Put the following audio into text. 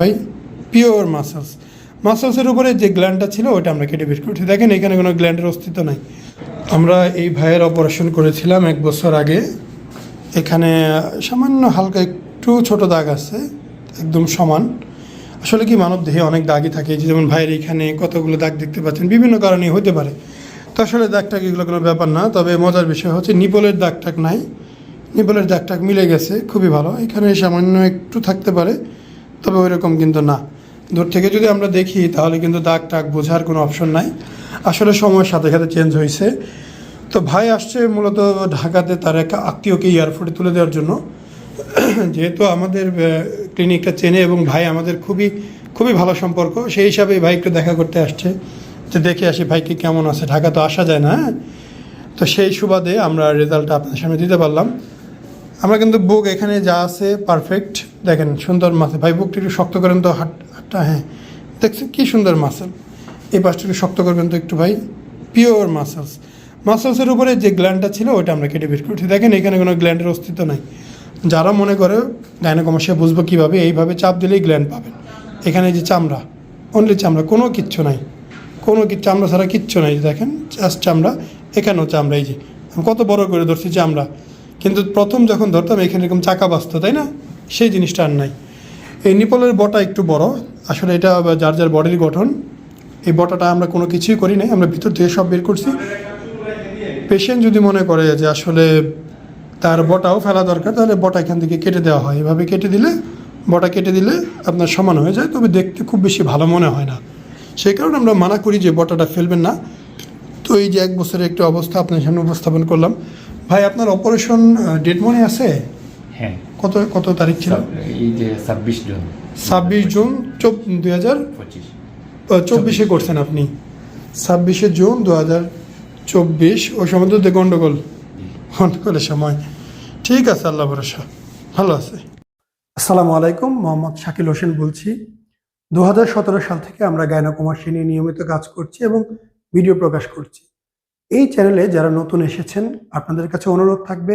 ভাই pure muscles মাসেলসের উপরে যে গ্ল্যান্ডটা ছিল ওটা আমরা কেটে বের করছি। দেখেন, এখানে কোনো গ্ল্যান্ডের অস্তিত্ব নাই। আমরা এই ভাইয়ের অপারেশন করেছিলাম এক বছর আগে। এখানে সামান্য হালকা একটু ছোট দাগ আছে, একদম সমান। আসলে কি, মানব দেহে অনেক দাগই থাকে। যেমন ভাইয়ের এখানে কতগুলো দাগ দেখতে পাচ্ছেন, বিভিন্ন কারণে হতে পারে। তো আসলে দাগ টাগ এগুলো কোনো ব্যাপার না, তবে মজার বিষয় হচ্ছে নিপলের দাগ টাগ নাই। নিপলের দাগ টাগ মিলে গেছে, খুবই ভালো। এখানে সামান্য একটু থাকতে পারে। তবে ওই রকম কিন্তু না। দূর থেকে যদি আমরা দেখি, তাহলে কিন্তু দাগ টাক বোঝার কোনো অপশন নাই। আসলে সময়ের সাথে সাথে চেঞ্জ হয়েছে তো ভাই আসছে মূলত ঢাকাতে তার এক আত্মীয়কে এয়ারপোর্টে তুলে দেওয়ার জন্য। যেহেতু আমাদের ক্লিনিকটা চেনে এবং ভাই আমাদের খুবই খুবই ভালো সম্পর্ক, সেই হিসাবে ভাই একটু দেখা করতে আসছে। যে দেখে আসি ভাইকে কেমন আছে। ঢাকা তো আসা যায় না হ্যাঁ? তো সেই সুবাদে আমরা রেজাল্টটা আপনার সামনে দিতে পারলাম। আমরা কিন্তু বুক এখানে যা আছে পারফেক্ট দেখেন, সুন্দর মাসেল ভাই, বুকটি একটু শক্ত করেন তো, হাট হাটটা হ্যাঁ। দেখছেন কী সুন্দর মাসেল এই পাশটা একটু শক্ত করবেন তো একটু, ভাই। পিওর মাসেলস মাসেলসের উপরে যে গ্ল্যান্ডটা ছিল ওটা আমরা কেটে বের করছি। দেখেন, এখানে কোনো গ্ল্যান্ডের অস্তিত্ব নাই। যারা মনে করে গাইনোকমাসিয়া বুঝব কীভাবে, এইভাবে চাপ দিলেই গ্ল্যান্ড পাবেন। এখানে যে চামড়া অনলি চামড়া, কোনো কিচ্ছু নাই। কোনো চামড়া ছাড়া কিচ্ছু নাই। দেখেন জাস্ট চামড়া, এখানেও চামড়া, এই যে। কত বড় করে ধরছি চামড়া। কিন্তু প্রথম যখন ধরতাম, এখানে এরকম চাকা বাঁচত, তাই না? সেই জিনিসটা আর নাই। এই নিপলের বটা একটু বড়। আসলে এটা যার যার বডির গঠন, এই বটাটা আমরা কোনো কিছুই করি নাই। আমরা ভিতর থেকে সব বের করছি। পেশেন্ট যদি মনে করে যে আসলে তার বটাও ফেলা দরকার, তাহলে বটা এখান থেকে কেটে দেওয়া হয়। এভাবে কেটে দিলে, বটা কেটে দিলে আপনার সমান হয়ে যায়। তবে দেখতে খুব বেশি ভালো মনে হয় না। সেই কারণে আমরা মানা করি যে বটাটা ফেলবেন না। তো এই যে এক বছরের একটু অবস্থা আপনার সামনে উপস্থাপন করলাম। ভাই, আপনার অপারেশন ডেট মনে আছে? হ্যাঁ। কত কত তারিখ ছিল? এই যে ছাব্বিশ জুন। ছাব্বিশ জুন দুই হাজার পঁচিশ। চব্বিশে করছেন আপনি। ছাব্বিশে জুন দু হাজার চব্বিশ। ওই সময় তো গণ্ডগোল গণ্ডগোলের সময়। ঠিক আছে আল্লাহ ভরসা। ভালো আছে। আসসালামু আলাইকুম মোহাম্মদ শাকিল হোসেন বলছি। দুই হাজার সতেরো সাল থেকে আমরা গায়নাকুমাসী নিয়ে নিয়মিত কাজ করছি এবং ভিডিও প্রকাশ করছি। এই চ্যানেলে যারা নতুন এসেছেন আপনাদের কাছে অনুরোধ থাকবে